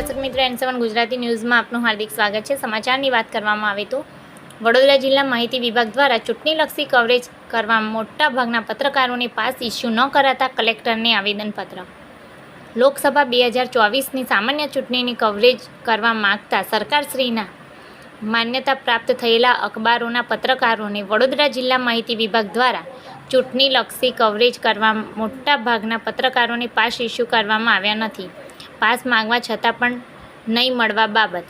દર્શક મિત્રો એન સેવન ગુજરાતી ન્યૂઝમાં આપનું હાર્દિક સ્વાગત છે. સમાચારની વાત કરવામાં આવે તો વડોદરા જિલ્લા માહિતી વિભાગ દ્વારા ચૂંટણીલક્ષી કવરેજ કરવા મોટા ભાગના પત્રકારોને પાસ ઇસ્યુ ન કરાતા કલેક્ટરને આવેદનપત્ર. લોકસભા બે હજાર ચોવીસની સામાન્ય ચૂંટણીની કવરેજ કરવા માગતા સરકારશ્રીના માન્યતા પ્રાપ્ત થયેલા અખબારોના પત્રકારોને વડોદરા જિલ્લા માહિતી વિભાગ દ્વારા ચૂંટણીલક્ષી કવરેજ કરવા મોટા ભાગના પત્રકારોને પાસ ઇસ્યુ કરવામાં આવ્યા નથી. પાસ માંગવા છતાં પણ નહીં મળવા બાબત.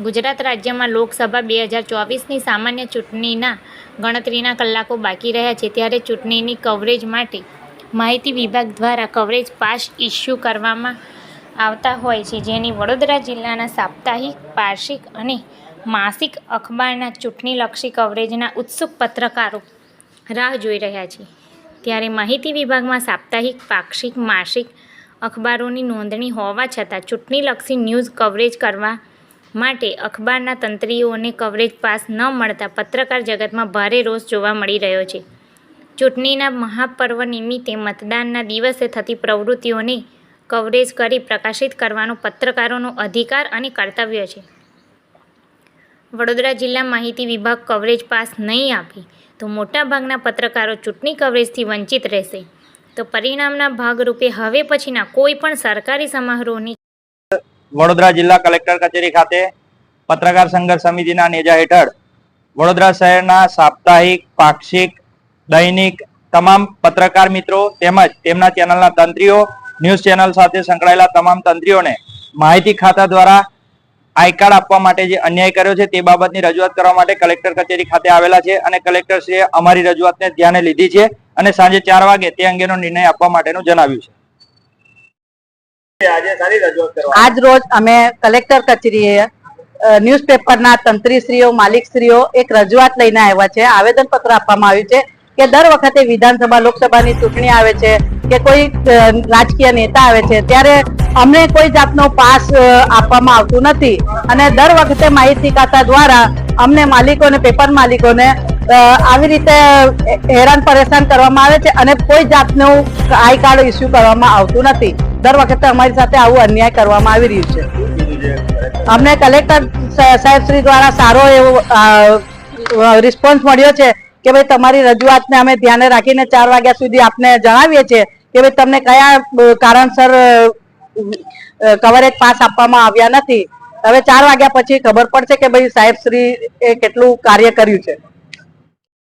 ગુજરાત રાજ્યમાં લોકસભા બે હજાર ચોવીસની સામાન્ય ચૂંટણીના ગણતરીના કલાકો બાકી રહ્યા છે ત્યારે ચૂંટણીની કવરેજ માટે માહિતી વિભાગ દ્વારા કવરેજ પાસ ઇસ્યુ કરવામાં આવતા હોય છે, જેની વડોદરા જિલ્લાના સાપ્તાહિક પાર્ષિક અને માસિક અખબારના ચૂંટણીલક્ષી કવરેજના ઉત્સુક પત્રકારો રાહ જોઈ રહ્યા છે. ત્યારે માહિતી વિભાગમાં સાપ્તાહિક પાક્ષિક માસિક અખબારોની નોંધણી હોવા છતાં ચૂંટણીલક્ષી ન્યૂઝ કવરેજ કરવા માટે અખબારના તંત્રીઓને કવરેજ પાસ ન મળતા પત્રકાર જગતમાં ભારે રોષ જોવા મળી રહ્યો છે. ચૂંટણીના મહાપર્વ નિમિત્તે મતદાનના દિવસે થતી પ્રવૃત્તિઓને કવરેજ કરી પ્રકાશિત કરવાનો પત્રકારોનો અધિકાર અને કર્તવ્ય છે. વડોદરા જિલ્લા માહિતી વિભાગ કવરેજ પાસ નહીં આપે તો મોટાભાગના પત્રકારો ચૂંટણી કવરેજથી વંચિત રહેશે. તો પરિણામના ભાગરૂપે હવે પછીના કોઈ પણ સરકારી સમારોહની વડોદરા જિલ્લા કલેક્ટર કચેરી ખાતે પત્રકાર સંઘર્ષ સમિતિના નેજા હેઠળ વડોદરા શહેરના સાપ્તાહિક, પાક્ષિક, દૈનિક તમામ પત્રકાર મિત્રો તેમજ તેમના ચેનલના તંત્રીઓ, ન્યૂઝ ચેનલ સાથે સંકળાયેલા તમામ તંત્રીઓને માહિતી ખાતા દ્વારા આઈ કાર્ડ આપવા માટે જે અન્યાય કર્યો છે તે બાબતની રજૂઆત કરવા માટે કલેક્ટર કચેરી ખાતે આવેલા છે અને કલેક્ટરશ્રીએ અમારી રજૂઆતને ધ્યાને લીધી છે. અને સાંજે ચાર વાગે તે અંગેનો નિર્ણય આપવા માટેનું જણાવ્યું છે. આજે સારી રજૂઆત કરવા. આજ રોજ અમે કલેક્ટર કચેરીએ ન્યૂઝપેપરના તંત્રીશ્રીઓ માલિકશ્રીઓ એક રજૂઆત લઈને આવ્યા છે. આવેદન પત્ર આપવામાં આવ્યું છે કે દર વખતે વિધાનસભા લોકસભાની ચૂંટણી આવે છે કે કોઈ રાજકીય નેતા આવે છે ત્યારે અમને કોઈ જાતનો પાસ આપવામાં આવતું નથી. અને દર વખતે માહિતી ખાતા દ્વારા અમને માલિકોને પેપર માલિકોને આવી રીતે હેરાન પરેશાન કરવામાં આવે છે અને કોઈ જાતનું આઈ કાર્ડ ઇસ્યુ કરવામાં આવતું નથી. દર વખતે અમારી સાથે આવું અન્યાય કરવામાં આવી રહ્યું છે. અમને કલેક્ટર સાહેબ શ્રી દ્વારા સારો એવો રિસ્પોન્સ મળ્યો છે કે ભાઈ તમારી રજૂઆતને અમે ધ્યાને રાખીને ચાર વાગ્યા સુધી આપને જણાવીએ છીએ કે ભાઈ તમને કયા કારણસર કવરેજ પાસ આપવામાં આવ્યા નથી. હવે ચાર વાગ્યા પછી ખબર પડશે કે ભાઈ સાહેબ શ્રી એ કેટલું કાર્ય કર્યું છે.